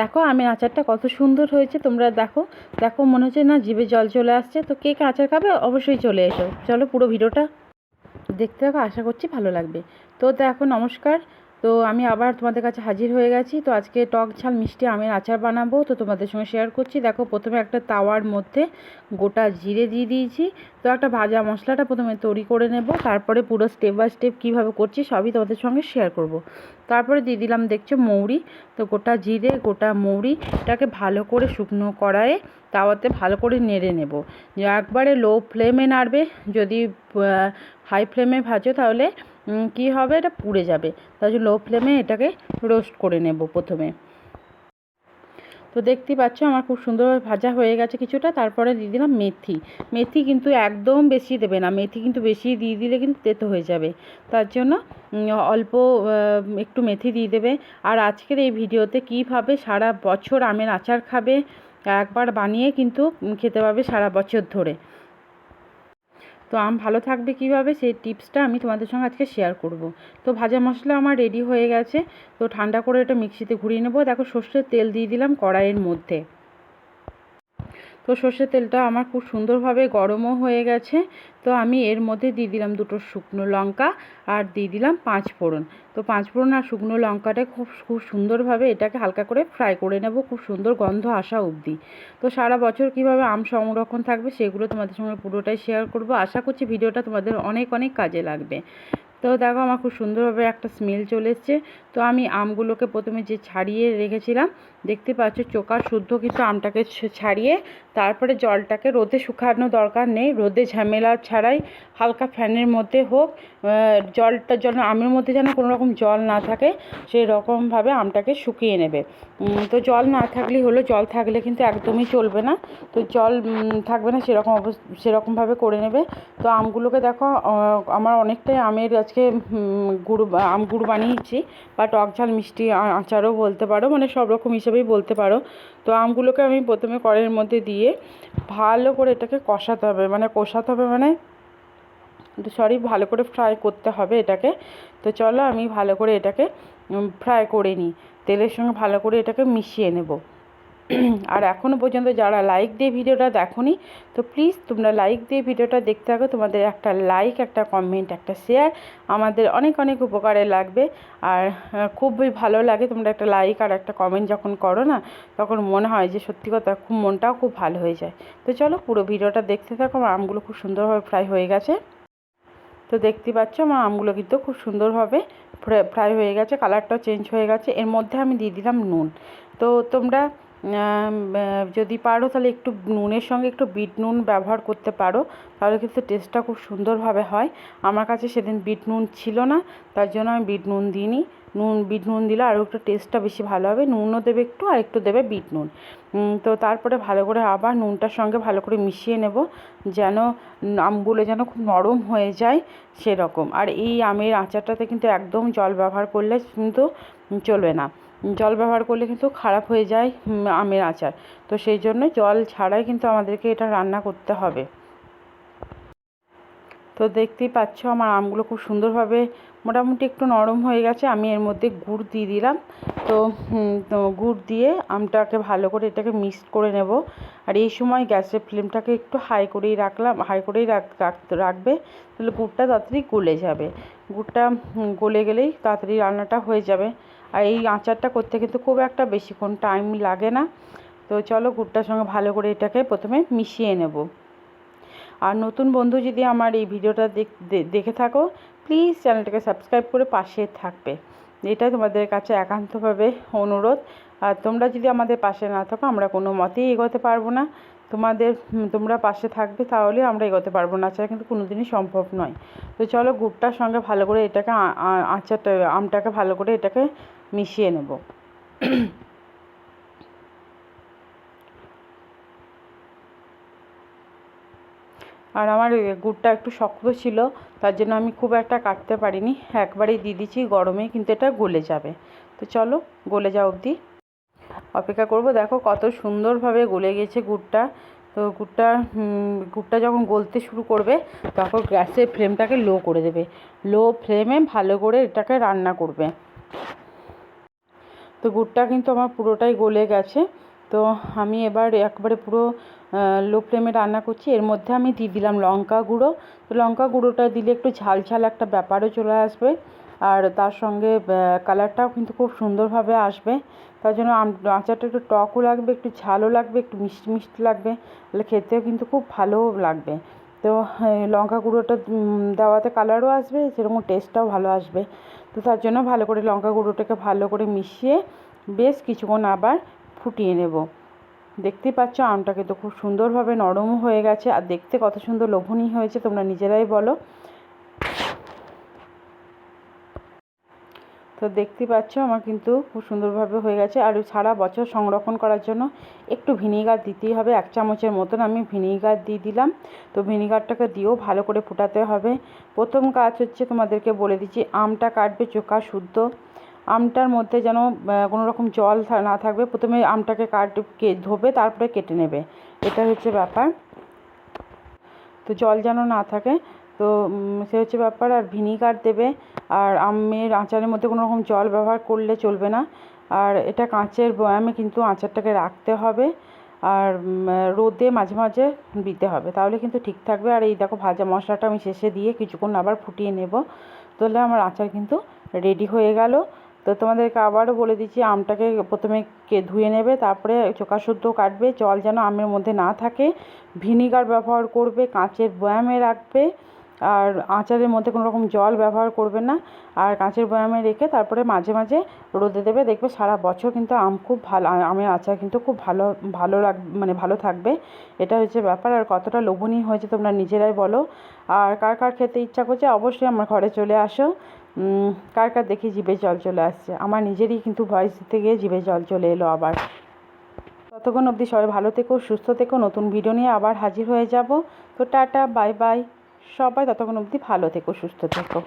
দেখো আমের আচারটা কত সুন্দর হয়েছে, তোমরা দেখো। দেখো, মনে হচ্ছে না জিভে জল চলে আসছে। তো কে কে আচার খাবে? অবশ্যই চলে এসো। চলো পুরো ভিডিওটা দেখতে থাকো, আশা করছি ভালো লাগবে। তো দেখো, নমস্কার। তো আমি আবার তোমাদের কাছে হাজির হয়ে গেছি। তো আজকে টক ঝাল মিষ্টি আমের আচার বানাবো। তো তোমাদের সঙ্গে শেয়ার করছি। দেখো, প্রথমে একটা তাওয়ার মধ্যে গোটা জিরে দিয়ে দিয়েছি। তো একটা ভাজা মশলাটা প্রথমে তৈরি করে নেব। তারপরে পুরো স্টেপ বাই স্টেপ কীভাবে করছি সবই তোমাদের সঙ্গে শেয়ার করব। তারপরে দিয়ে দিলাম, দেখছ, মৌরি। তো গোটা জিরে, গোটা মৌরি এটাকে ভালো করে শুকনো কড়াইয়ে তাওয়াতে ভালো করে নেড়ে নেব। একবারে লো ফ্লেমে নাড়বে। যদি হাই ফ্লেমে ভাজো তাহলে কী হবে? এটা পুড়ে যাবে। তার জন্য লো ফ্লেমে এটাকে রোস্ট করে নেব প্রথমে। তো দেখতেই পাচ্ছ, আমার খুব সুন্দরভাবে ভাজা হয়ে গেছে কিছুটা। তারপরে দিয়ে দিলাম মেথি। মেথি কিন্তু একদম বেশি দেবে না। মেথি কিন্তু বেশি দিয়ে দিলে কিন্তু তেতো হয়ে যাবে। তার জন্য অল্প একটু মেথি দিয়ে দেবে। আর আজকের এই ভিডিওতে কীভাবে সারা বছর আমের আচার খাবে, একবার বানিয়ে কিন্তু খেতে পাবে সারা বছর ধরে। তো আম ভালো থাকবে কীভাবে সেই টিপসটা আমি তোমাদের সঙ্গে আজকে শেয়ার করব। তো ভাজা মশলা আমার রেডি হয়ে গেছে, তো ঠান্ডা করে এটা মিক্সিতে ঘুরিয়ে নেব। দেখো সর্ষের তেল দিয়ে দিলাম কড়াইয়ের মধ্যে। তো সর্ষের তেলটা আমার খুব সুন্দরভাবে গরমও হয়ে গেছে। তো আমি এর মধ্যে দিয়ে দিলাম দুটো শুকনো লঙ্কা আর দিয়ে দিলাম পাঁচ ফোড়ন। তো পাঁচ ফোড়ন আর শুকনো লঙ্কাটা খুব খুব সুন্দরভাবে এটাকে হালকা করে ফ্রাই করে নেব, খুব সুন্দর গন্ধ আসা অবধি। তো সারা বছর কীভাবে আম সংরক্ষণ থাকবে সেগুলো তোমাদের সঙ্গে পুরোটাই শেয়ার করব। আশা করছি ভিডিওটা তোমাদের অনেক অনেক কাজে লাগবে। তো দেখো আমার খুব সুন্দরভাবে একটা স্মেল চলে এসছে। তো আমি আমগুলোকে প্রথমে যে ছাড়িয়ে রেখেছিলাম, দেখতে পাচ্ছ চোকা শুদ্ধ কিন্তু আমটাকে ছাড়িয়ে, তারপরে জলটাকে রোদে শুকানো দরকার নেই, রোদে ঝামেলা ছাড়াই হালকা ফ্যানের মধ্যে হোক জলটা যেন আমের মধ্যে যেন কোনো রকম জল না থাকে, সেই রকমভাবে আমটাকে শুকিয়ে নেবে। তো জল না থাকলেই হলো, জল থাকলে কিন্তু একদমই চলবে না। তো জল থাকবে না, সেরকম অবস, সেরকমভাবে করে নেবে। তো আমগুলোকে দেখো আমার অনেকটাই আমের আজকে উম, গুড় আম গুড় বানিয়েছি বা টক ঝাল মিষ্টি আচারও বলতে পারো মানে সব রকম হিসেবেই বলতে পারো। তো আমগুলোকে আমি প্রথমে কড়াইয়ের মধ্যে দিয়ে ভালো করে এটাকে কষাতে হবে। মানে কষাতে হবে মানে সরি ভালো করে ফ্রাই করতে হবে এটাকে। তো চলো আমি ভালো করে এটাকে ফ্রাই করে নিই। তেলের সঙ্গে ভালো করে এটাকে মিশিয়ে নেব। আর এখনও পর্যন্ত যারা লাইক দিয়ে ভিডিওটা দেখোনি, তো প্লিজ তোমরা লাইক দিয়ে ভিডিওটা দেখতে থাকো। তোমাদের একটা লাইক একটা কমেন্ট একটা শেয়ার আমাদের অনেক অনেক উপকারে লাগবে। আর খুবই ভালো লাগে তোমরা একটা লাইক আর একটা কমেন্ট যখন করো না, তখন মনে হয় যে সত্যি কথা খুব মনটাও খুব ভালো হয়ে যায়। তো চলো পুরো ভিডিওটা দেখতে থাকো, আমার আমগুলো খুব সুন্দরভাবে ফ্রাই হয়ে গেছে। তো দেখতে পাচ্ছ আমার আমগুলো কিন্তু খুব সুন্দরভাবে ফ্রাই হয়ে গেছে কালারটাও চেঞ্জ হয়ে গেছে। এর মধ্যে আমি দিয়ে দিলাম নুন। তো তোমরা যদি পারো তাহলে একটু নুনের সঙ্গে একটু বিট নুন ব্যবহার করতে পারো। তাহলে কিন্তু টেস্টটা খুব সুন্দরভাবে হয়। আমার কাছে সেদিন বিট নুন ছিল না, তার জন্য আমি বিট নুন দিইনি। নুন, বিট নুন দিলে আরও একটু টেস্টটা বেশি ভালো হবে। নুনও দেবে একটু, আর একটু দেবে বিট নুন। তো তারপরে ভালো করে আবার নুনটার সঙ্গে ভালো করে মিশিয়ে নেব, যেন আমগুলো যেন খুব নরম হয়ে যায় সেরকম। আর এই আমের আচারটাতে কিন্তু একদম জল ব্যবহার করলে কিন্তু চলবে না। জল ব্যবহার করলে কিন্তু খারাপ হয়ে যায় আমের আচার। তো সেই জন্য জল ছাড়াই কিন্তু আমাদেরকে এটা রান্না করতে হবে। তো দেখতেই পাচ্ছ আমার আমগুলো খুব সুন্দরভাবে মোটামুটি একটু নরম হয়ে গেছে, আমি এর মধ্যে গুড় দিয়ে দিলাম। তো গুড় দিয়ে আমটাকে ভালো করে এটাকে মিক্স করে নেব। আর এই সময় গ্যাসের ফ্লেমটাকে একটু হাই করেই রাখলাম, হাই করেই রাখ, রাখ- রাখবে, তাহলে গুড়টা তাড়াতাড়ি গলে যাবে। গুড়টা গলে গেলেই তাড়াতাড়ি রান্নাটা হয়ে যাবে। আর এই আচারটা করতে কিন্তু খুব একটা বেশিক্ষণ টাইম লাগে না। তো চলো গুড়টার সঙ্গে ভালো করে এটাকে প্রথমে মিশিয়ে নেব। আর নতুন বন্ধু যদি আমার এই ভিডিওটা দেখ- থাকো প্লিজ চ্যানেলটাকে সাবস্ক্রাইব করে পাশে থাকবে। এটা তোমাদের কাছে একান্তভাবে অনুরোধ। আর তোমরা যদি আমাদের পাশে না থাকো, আমরা কোনো মতেই এগোতে পারব না। তোমাদের তোমরা পাশে থাকবে, তাহলে আমরা এগোতে পারব না। ছাড়া কিন্তু কোনোদিনই সম্ভব নয়। তো চলো গুড়টার সঙ্গে ভালো করে এটাকে আচারটা আমটাকে ভালো করে এটাকে মিশিয়ে নেব। আর আমার গুড়টা একটু শক্ত ছিল, তার জন্য আমি খুব একটা কাটতে পারিনি। একবারেই দিয়ে দিচ্ছি গরমে, কিন্তু এটা গলে যাবে। তো চলো গলে যাও অবধি অপেক্ষা করব। দেখো কত সুন্দরভাবে গলে গেছে গুড়টা। তো গুড়টা গুড়টা যখন গলতে শুরু করবে, তখন গ্যাসের ফ্লেমটাকে লো করে দেবে। লো ফ্লেমে ভালো করে এটাকে রান্না করবে। তো গুড়টা কিন্তু আমার পুরোটাই গলে গেছে। তো আমি এবার একবারে পুরো লো ফ্লেমে রান্না করছি। এর মধ্যে আমি দিয়ে দিলাম লঙ্কা গুঁড়ো। তো লঙ্কা গুঁড়োটা দিলে একটু ঝাল ঝাল একটা ব্যাপারও চলে আসবে। আর তার সঙ্গে কালারটাও কিন্তু খুব সুন্দরভাবে আসবে। তার জন্য আচারটা একটু টকও লাগবে, একটু ঝালও লাগবে, একটু মিষ্টি মিষ্টি লাগবে, তাহলে খেতেও কিন্তু খুব ভালোও লাগবে। তো লঙ্কা গুঁড়োটা দেওয়াতে কালারও আসবে, সেরকম টেস্টটাও ভালো আসবে। তো তার জন্য ভালো করে লঙ্কা গুঁড়োটাকে ভালো করে মিশিয়ে বেশ কিছুক্ষণ আবার ফুটিয়ে নেব। দেখতেই পাচ্ছ, আমটা কিন্তু খুব সুন্দরভাবে নরমও হয়ে গেছে, আর দেখতে কত সুন্দর লোভনীয় হয়েছে, তোমরা নিজেরাই বলো। তো দেখতে পাচ্ছ, আমার কিন্তু খুব সুন্দরভাবে হয়ে গেছে। আর সারা বছর সংরক্ষণ করার জন্য একটু ভিনিগার দিতেই হবে, এক চামচের মতন আমি ভিনিগার দিয়ে দিলাম। তো ভিনিগারটাকে দিয়েও ভালো করে ফোটাতে হবে। প্রথম কাজ হচ্ছে তোমাদেরকে বলে দিচ্ছি, আমটা কাটবে চোখা শুদ্ধ। আমটার মধ্যে যেন কোনো রকম জল না থাকবে। প্রথমে আমটাকে কাট ধোবে, তারপরে কেটে নেবে। এটা হচ্ছে ব্যাপার। তো জল যেন না থাকে তো সে হচ্ছে ব্যাপার, আর ভিনিগার দেবে, আর আমের আচারের মধ্যে কোনো রকম জল ব্যবহার করলে চলবে না। আর এটা কাঁচের বয়ামে কিন্তু আচারটাকে রাখতে হবে, আর রোদে মাঝে মাঝে দিতে হবে। তাহলে কিন্তু ঠিক থাকবে। আর এই দেখো ভাজা মশলাটা আমি শেষে দিয়ে কিছুক্ষণ আবার ফুটিয়ে নেব। তাহলে আমার আচার কিন্তু রেডি হয়ে গেল। তো তোমাদেরকে আবারও বলে দিচ্ছি, আমটাকে প্রথমে কে ধুয়ে নেবে, তারপরে চোকা শুদ্ধ কাটবে, জল যেন আমের মধ্যে না থাকে। ভিনিগার ব্যবহার করবে, কাঁচের বয়ামে রাখবে আর আচারের মধ্যে কোনো রকম জল ব্যবহার করবে না। আর কাঁচের বয়ামে রেখে তারপরে মাঝে মাঝে রোদে দেবে। দেখবে সারা বছর কিন্তু আম খুব ভালো আমের আচার কিন্তু খুব ভালো ভালো লাগ মানে ভালো থাকবে। এটা হচ্ছে ব্যাপার। আর কতটা লোভনীয় হয়েছে তোমরা নিজেরাই বলো। আর কার কার খেতে ইচ্ছা করছে অবশ্যই আমার ঘরে চলে আসো। কার কার দেখি জিভে জল চলে আসছে? আমার নিজেরই কিন্তু ভয়েস দিতে গিয়ে জিভে জল চলে এলো আবার। ততক্ষণ অবধি সবাই ভালো থেকো, সুস্থ থেকো। নতুন ভিডিও নিয়ে আবার হাজির হয়ে যাব। তো টাটা, বাই বাই। সবাই ততক্ষণ অবধি ভালো থেকো সুস্থ থেকো।